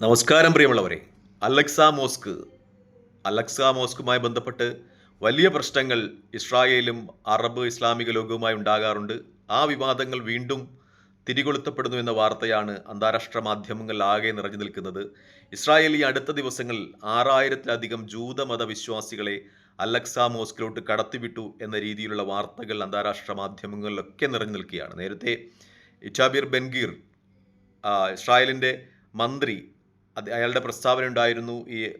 നമസ്കാരം പ്രിയമുള്ളവരെ. Alexa mosque. Alexa മോസ്കുമായി ബന്ധപ്പെട്ട് വലിയ പ്രശ്നങ്ങൾ ഇസ്രായേലും അറബ് ഇസ്ലാമിക ലോകവുമായി ഉണ്ടാകാറുണ്ട്. ആ വിവാദങ്ങൾ വീണ്ടും തിരികൊളുത്തപ്പെടുന്നു എന്ന വാർത്തയാണ് അന്താരാഷ്ട്ര മാധ്യമങ്ങൾ ആകെ നിറഞ്ഞു നിൽക്കുന്നത്. ഇസ്രായേൽ ഈ അടുത്ത ദിവസങ്ങളിൽ ആറായിരത്തിലധികം ജൂതമത വിശ്വാസികളെ അലക്സ മോസ്കിലോട്ട് കടത്തിവിട്ടു എന്ന രീതിയിലുള്ള വാർത്തകൾ അന്താരാഷ്ട്ര മാധ്യമങ്ങളിലൊക്കെ നിറഞ്ഞു നിൽക്കുകയാണ്. നേരത്തെ ഇച്ചാബിർ ബെൻഗീർ ഇസ്രായേലിന്റെ മന്ത്രി അയാളുടെ പ്രസ്താവന ഉണ്ടായിരുന്നു. ഈ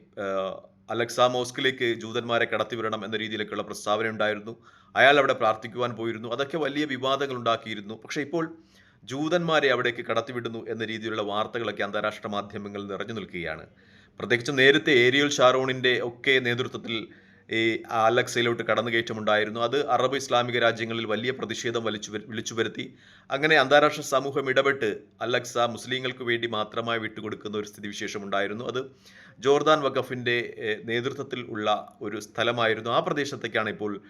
അലക്സാ മോസ്കിലേക്ക് ജൂതന്മാരെ കടത്തിവിടണം എന്ന രീതിയിലേക്കുള്ള പ്രസ്താവന ഉണ്ടായിരുന്നു. അയാൾ അവിടെ പ്രാർത്ഥിക്കുവാൻ പോയിരുന്നു. അതൊക്കെ വലിയ വിവാദങ്ങൾ ഉണ്ടാക്കിയിരുന്നു. പക്ഷേ ഇപ്പോൾ ജൂതന്മാരെ അവിടേക്ക് കടത്തിവിടുന്നു എന്ന രീതിയിലുള്ള വാർത്തകളൊക്കെ അന്താരാഷ്ട്ര മാധ്യമങ്ങളിൽ നിറഞ്ഞു നിൽക്കുകയാണ്. പ്രത്യേകിച്ച് നേരത്തെ ഏരിയൽ ഷാറോണിന്റെ ഒക്കെ നേതൃത്വത്തിൽ ഈ അലക്സയിലോട്ട് കടന്നുകയറ്റമുണ്ടായിരുന്നു. അത് അറബ് ഇസ്ലാമിക രാജ്യങ്ങളിൽ വലിയ പ്രതിഷേധം വലിച്ചു വിളിച്ചു വരുത്തി. അങ്ങനെ അന്താരാഷ്ട്ര സമൂഹം ഇടപെട്ട് അലക്സ മുസ്ലിങ്ങൾക്ക് വേണ്ടി മാത്രമായി വിട്ടുകൊടുക്കുന്ന ഒരു സ്ഥിതിവിശേഷം ഉണ്ടായിരുന്നു അത് ജോർദാൻ വഖഫിന്റെ നേതൃത്വത്തിൽ ഉള്ള ഒരു സ്ഥലമായിരുന്നു. ആ പ്രദേശത്തേക്കാണ് ഇപ്പോൾ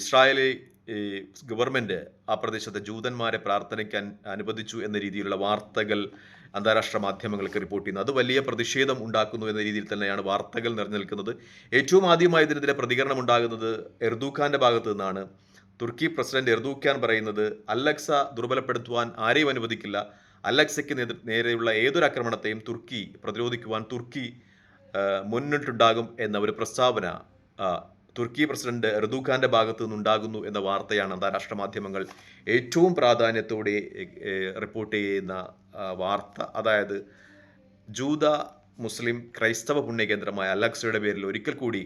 ഇസ്രായേലി ഏഹ്, ഗവൺമെന്റ് ആ പ്രദേശത്തെ ജൂതന്മാരെ പ്രാർത്ഥനയ്ക്കാൻ അനുവദിച്ചു എന്ന രീതിയിലുള്ള വാർത്തകൾ അന്താരാഷ്ട്ര മാധ്യമങ്ങൾക്ക് റിപ്പോർട്ട് ചെയ്യുന്നത് അത് വലിയ പ്രതിഷേധം ഉണ്ടാക്കുന്നു എന്ന രീതിയിൽ തന്നെയാണ് വാർത്തകൾ നിറഞ്ഞു നിൽക്കുന്നത് ഏറ്റവും ആദ്യമായി ഇതിനെതിരെ പ്രതികരണം ഉണ്ടാകുന്നത് എർദൂഖാന്റെ ഭാഗത്തു നിന്നാണ്. തുർക്കി പ്രസിഡന്റ് എർദൂഖാൻ പറയുന്നത് അലക്സ ദുർബലപ്പെടുത്തുവാൻ ആരെയും അനുവദിക്കില്ല. അലക്സയ്ക്ക് നേരെയുള്ള ഏതൊരു ആക്രമണത്തെയും തുർക്കി പ്രതിരോധിക്കുവാൻ തുർക്കി മുന്നിട്ടുണ്ടാകും എന്ന ഒരു പ്രസ്താവന തുർക്കി പ്രസിഡന്റ് റദുഖാന്റെ ഭാഗത്തു നിന്നുണ്ടാകുന്നു എന്ന വാർത്തയാണ് അന്താരാഷ്ട്ര മാധ്യമങ്ങൾ ഏറ്റവും പ്രാധാന്യത്തോടെ റിപ്പോർട്ട് ചെയ്യുന്ന വാർത്ത. അതായത് ജൂത മുസ്ലിം ക്രൈസ്തവ പുണ്യകേന്ദ്രമായ അലക്സയുടെ പേരിൽ ഒരിക്കൽ കൂടി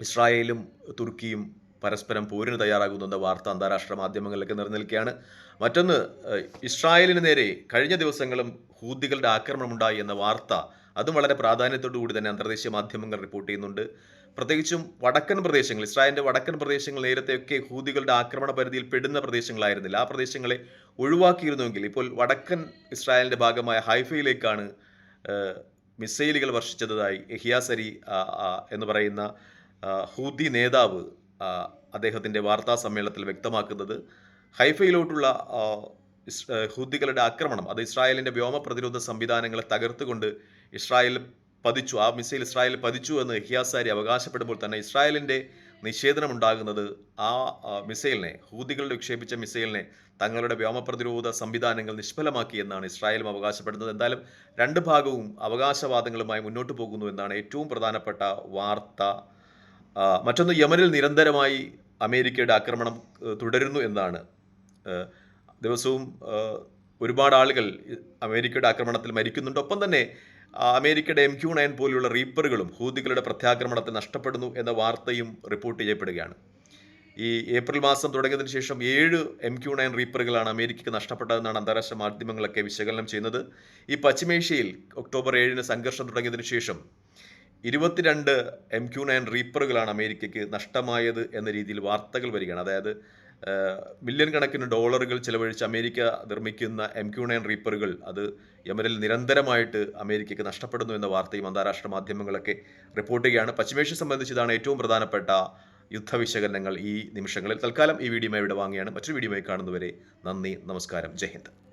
ഇസ്രായേലും തുർക്കിയും പരസ്പരം പോരിന് തയ്യാറാകുന്നു എന്ന വാർത്ത അന്താരാഷ്ട്ര മാധ്യമങ്ങളിലേക്ക് നിലനിൽക്കുകയാണ്. മറ്റൊന്ന് ഇസ്രായേലിന് നേരെ കഴിഞ്ഞ ദിവസങ്ങളും ഹൂദികളുടെ ആക്രമണമുണ്ടായി എന്ന വാർത്ത അതും വളരെ പ്രാധാന്യത്തോടു കൂടി തന്നെ അന്തർദേശീയ മാധ്യമങ്ങൾ റിപ്പോർട്ട് ചെയ്യുന്നുണ്ട്. പ്രത്യേകിച്ചും വടക്കൻ പ്രദേശങ്ങൾ ഇസ്രായേലിന്റെ വടക്കൻ പ്രദേശങ്ങൾ നേരത്തെയൊക്കെ ഹൂദികളുടെ ആക്രമണ പരിധിയിൽ പെടുന്ന പ്രദേശങ്ങളായിരുന്നില്ല. ആ പ്രദേശങ്ങളെ ഒഴിവാക്കിയിരുന്നുവെങ്കിൽ ഇപ്പോൾ വടക്കൻ ഇസ്രായേലിന്റെ ഭാഗമായ ഹൈഫയിലേക്കാണ് മിസൈലുകൾ വർഷിച്ചതായി എഹിയാസരി എന്ന് പറയുന്ന ഹൂതി നേതാവ് അദ്ദേഹത്തിന്റെ വാർത്താ സമ്മേളനത്തിൽ വ്യക്തമാക്കുന്നത് ഹൈഫയിലോട്ടുള്ള ഹൂദികളുടെ ഹൂതികളുടെ ആക്രമണം അത് ഇസ്രായേലിന്റെ വ്യോമ പ്രതിരോധ സംവിധാനങ്ങളെ തകർത്തുകൊണ്ട് ഇസ്രായേൽ പതിച്ചു ആ മിസൈൽ ഇസ്രായേൽ പതിച്ചു എന്ന് ഹിയാസാരി അവകാശപ്പെടുമ്പോൾ തന്നെ ഇസ്രായേലിന്റെ നിഷേധനം ഉണ്ടാകുന്നത് ആ മിസൈലിനെ ഹൂതികളുടെ വിക്ഷേപിച്ച മിസൈലിനെ തങ്ങളുടെ വ്യോമ പ്രതിരോധ സംവിധാനങ്ങൾ നിഷ്ഫലമാക്കി എന്നാണ് ഇസ്രായേലും അവകാശപ്പെടുന്നത്. എന്തായാലും രണ്ട് ഭാഗവും അവകാശവാദങ്ങളുമായി മുന്നോട്ട് പോകുന്നു എന്നാണ് ഏറ്റവും പ്രധാനപ്പെട്ട വാർത്ത. മറ്റൊന്ന് യമനിൽ നിരന്തരമായി അമേരിക്കയുടെ ആക്രമണം തുടരുന്നു എന്നാണ്. ദിവസവും ഒരുപാട് ആളുകൾ അമേരിക്കയുടെ ആക്രമണത്തിൽ മരിക്കുന്നുണ്ട്. ഒപ്പം തന്നെ അമേരിക്കയുടെ എം ക്യു നയൻ പോലെയുള്ള റീപ്പറുകളും ഹൂതികളുടെ പ്രത്യാക്രമണത്തെ നഷ്ടപ്പെടുന്നു എന്ന വാർത്തയും റിപ്പോർട്ട് ചെയ്യപ്പെടുകയാണ്. ഈ ഏപ്രിൽ മാസം തുടങ്ങിയതിനു ശേഷം ഏഴ് എം ക്യു നയൻ റീപ്പറുകളാണ് അമേരിക്കയ്ക്ക് നഷ്ടപ്പെട്ടതെന്നാണ് അന്താരാഷ്ട്ര മാധ്യമങ്ങളൊക്കെ വിശകലനം ചെയ്യുന്നത്. ഈ പശ്ചിമേഷ്യയിൽ ഒക്ടോബർ ഏഴിന് സംഘർഷം തുടങ്ങിയതിനു ശേഷം ഇരുപത്തിരണ്ട് എം ക്യു നയൻ റീപ്പറുകളാണ് അമേരിക്കയ്ക്ക് നഷ്ടമായത് എന്ന രീതിയിൽ വാർത്തകൾ വരികയാണ്. അതായത് മില്യൺ കണക്കിന് ഡോളറുകൾ ചിലവഴിച്ച് അമേരിക്ക നിർമ്മിക്കുന്ന എം ക്യു നയൻ റീപ്പറുകൾ അത് യമനിൽ നിരന്തരമായിട്ട് അമേരിക്കയ്ക്ക് നഷ്ടപ്പെടുന്നു എന്ന വാർത്തയും അന്താരാഷ്ട്ര മാധ്യമങ്ങളൊക്കെ റിപ്പോർട്ട് ചെയ്യുകയാണ്. പശ്ചിമേഷ്യ സംബന്ധിച്ച് ഇതാണ് ഏറ്റവും പ്രധാനപ്പെട്ട യുദ്ധവിശകലനങ്ങൾ ഈ നിമിഷങ്ങളിൽ. തൽക്കാലം ഈ വീഡിയോ ഇവിടെ വാങ്ങിയാണ് മറ്റൊരു വീഡിയോമായി കാണുന്നവരെ നന്ദി നമസ്കാരം. ജയ് ഹിന്ദ്.